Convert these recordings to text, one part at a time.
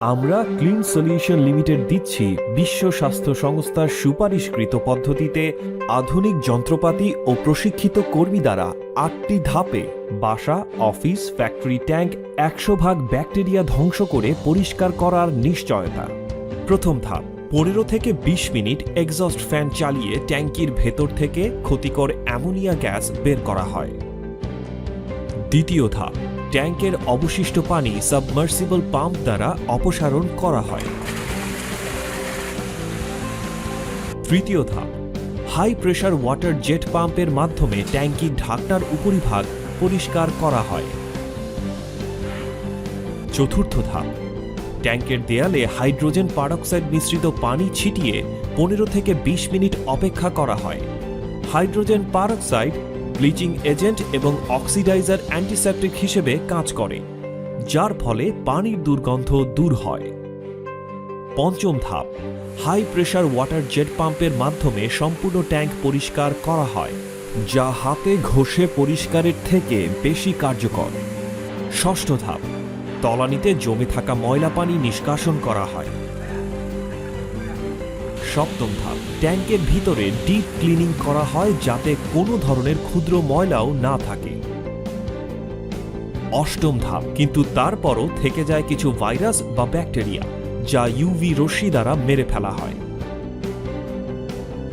আমরা clean solution limited দিচ্ছি বিশ্ব স্বাস্থ্য সংস্থার সুপারিশকৃত পদ্ধতিতে আধুনিক যন্ত্রপাতি ও প্রশিক্ষিত কর্মী দ্বারা আটটি ধাপে বাসা, অফিস, ফ্যাক্টরি, ট্যাঙ্ক একশো ভাগ ব্যাকটেরিয়া ধ্বংস করে পরিষ্কার করার নিশ্চয়তা। প্রথম ধাপ, পনেরো থেকে বিশ মিনিট এক্সস্ট ফ্যান চালিয়ে ট্যাঙ্কির ভেতর থেকে ক্ষতিকর অ্যামোনিয়া গ্যাস বের করা হয়। দ্বিতীয় ধাপ ট্যাঙ্কের অবশিষ্ট পানি সাবমার্সিবল পাম্প দ্বারা অপসারণ করা হয়। তৃতীয় ধাপ, হাই প্রেশার ওয়াটার জেট পাম্পের মাধ্যমে ট্যাঙ্কির ঢাকনার উপরিভাগ পরিষ্কার করা হয়। চতুর্থ ধাপ, ট্যাঙ্কের দেয়ালে হাইড্রোজেন পারক্সাইড মিশ্রিত পানি ছিটিয়ে পনেরো থেকে বিশ মিনিট অপেক্ষা করা হয়। হাইড্রোজেন পারক্সাইড ব্লিচিং এজেন্ট এবং অক্সিডাইজার অ্যান্টিসেপ্টিক হিসেবে কাজ করে, যার ফলে পানির দুর্গন্ধ দূর হয়। পঞ্চম ধাপ, হাই প্রেশার ওয়াটার জেট পাম্পের মাধ্যমে সম্পূর্ণ ট্যাঙ্ক পরিষ্কার করা হয়, যা হাতে ঘষে পরিষ্কারের থেকে বেশি কার্যকর। ষষ্ঠ ধাপ, তলানিতে জমে থাকা ময়লা পানি নিষ্কাশন করা হয়। সপ্তম ধাপ ট্যাঙ্কের ভিতরে ডিপ ক্লিনিং করা হয় যাতে কোনো ধরনের ক্ষুদ্র ময়লাও না থাকে। অষ্টম ধাপ, কিন্তু তারপরও থেকে যায় কিছু ভাইরাস বা ব্যাকটেরিয়া, যা ইউভি রশ্মি দ্বারা মেরে ফেলা হয়।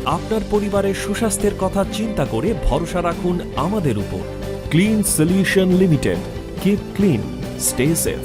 আপনার পরিবারের সুস্বাস্থ্যের কথা চিন্তা করে ভরসা রাখুন আমাদের উপর। Clean solution limited keep clean stay safe